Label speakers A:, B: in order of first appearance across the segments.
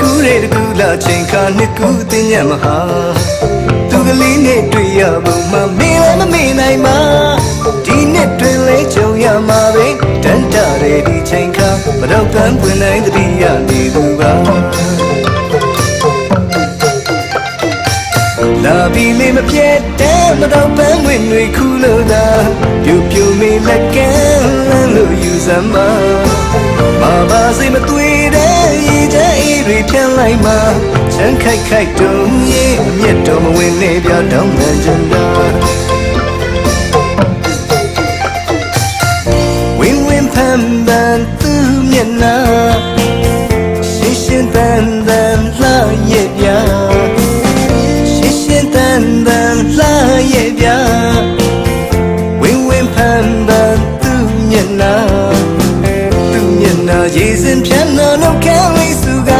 A: ကူတဲ့တကူလာချိန်ခါနှစ်ကူတင်ညမဟာသူကလေးနဲ့တွေ့ရဖို့မမင်းလည်းမမေ့နိုင်ပါဒီနှစ်တွင်လဲကြုံရမှာပဲတန်တရဲဒီချိန်ခါမတော့ပန်းပွင့်နိုင်တတိယနေသူပါလာပြီးလေးမပြတ်တဲ့မတော့ပန်းဝင်တွေခူးလို့သာပြူပြူမီလက်ကန်းလန်းလို့ယူစမ်းပါမပါစိတ်မသွေတဲ့ ရေချမ်းအေးတွေဖြန်းလိုက်မှာချမ်းခိုက်ခိုက်တုံးရဲ့အမျက်တော်မဝင်နေပြတောင်းမှန်ကြတာဝင်းဝင်းဖန်ပန်သူမျက်နှာရှင်းရှင်းတန်တန် ရည်စင်ဖြန်းနာတော့ခံလေးစုက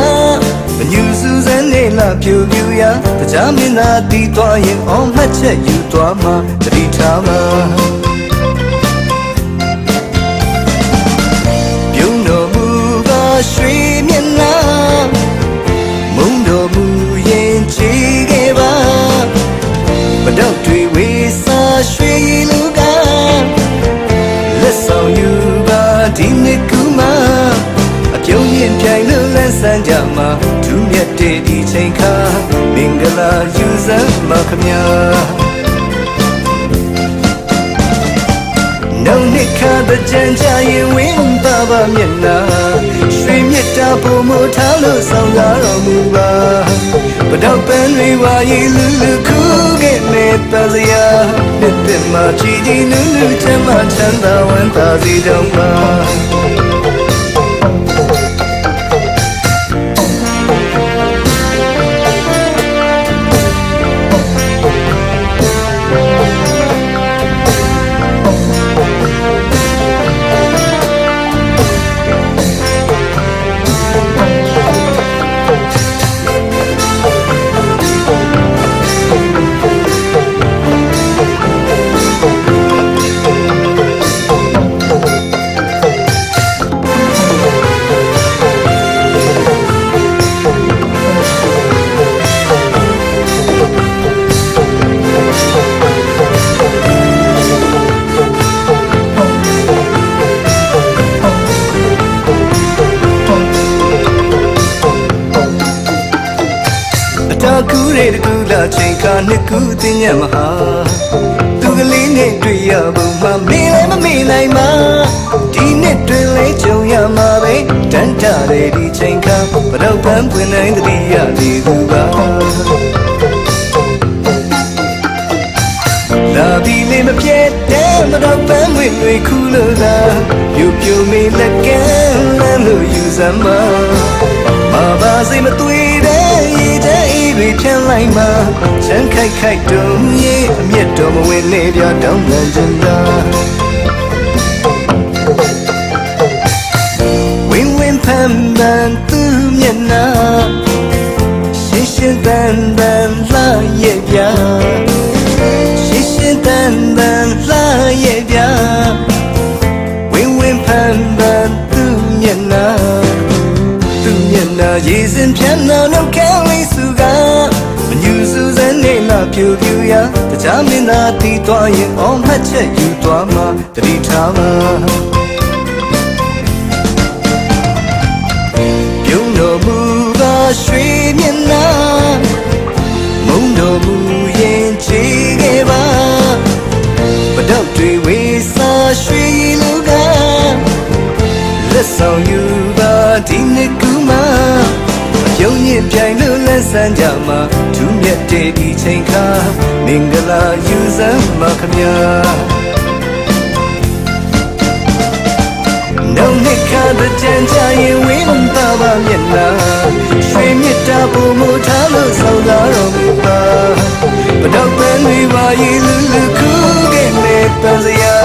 A: မညူစူစမ်းနေလာပြူပြူရတကြားမင်းသားတီးသွားရင်အောင်မှတ်ချက်ယူသွားမှာတတိထားမှာ ချိန်ခါမင်္ဂလာယူစမ်းမခမညာနှုတ်နှစ်ခါတဲ့ကြံကြရင်ဝင်းပါပါမျက်နှာရွှေမြတ်တာပုံမထားလို့ဆောင်လာတော်မူပါပတော့ပန်းတွေဝါရီလူလူခုခဲ့နေတဲ့စရာနှစ်သက်မှချီချီနူးနူးချမ်းမချမ်းသာဝမ်းသာစီတောင်းပါ တားကူတဲ့တကူလာချိန်ခါနှစ်ကူတင်ညမဟာသူကလေးနဲ့တွေ့ရဖို့မမင်းလည်းမမေ့နိုင်ပါဒီနှစ်တွင်လဲကြုံရမှာပဲတန်တရဲဒီချိန်ခါဘတော့ပန်းပွင့်နိုင်တတိယနေသူပါလာပြီးလေးမပြတ်တဲ့မတော့ပန်းဝင်တွေခူးလို့သာပြူပြူမီလက်ကန်းလန်းလို့ယူစမ်းပါမပါစိတ်မသွေတဲ့ရေချမ်းအေးတွေ ဖြန်းလိုက်မှာချမ်းခိုက်ခိုက်တုံးရဲ့အမျက်တော်မဝင်နေပြတောင်းပန်ကြတာဝင်းဝင်းဖန်ပန်သူမျက်နှာရှင်းရှင်းတန်တန်လှရဲ့ပြာရှင်းရှင်းတန်တန်လှရဲ့ပြာဝင်းဝင်းဖန်ပန်သူမျက်နှာသူမျက်နှာရည်စင်ဖြန်းနာတော့ခံလေးစုကမညူ စူစမ်းနေလာပြူပြူရတကြားမင်းသားတီးသွားရင်အောင်မှတ်ချက်ယူသွားမှာတတိထားမှာပြုံးတော်မူပါရွှေမျက်နှာမုံတော်မူရင်ချီခဲ့ပါပတော့တွေဝေစာရွှေလူကလက်ဆောင်ယူ ရင်ပြိုင်လို့လက်ဆန်းကြမှာသူမြတ်တဲ့ဒီချိန်ခါမင်္ဂလာယူစမ်းမခမညာနှုတ်နှစ်ခါတဲ့ကြံကြရင်ဝင်းပါပါမျက်နှာရွှေမြတ်တာပုံမထားလို့ဆောင်လာတော်မူပါဘတော့ပန်းတွေပါရီလူလူခုခဲ့နေတဲ့စရာ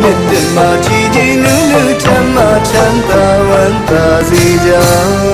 A: မြတ်တမချီချီနူးနူးချမ်းမချမ်းသာဝမ်းသာစီကြ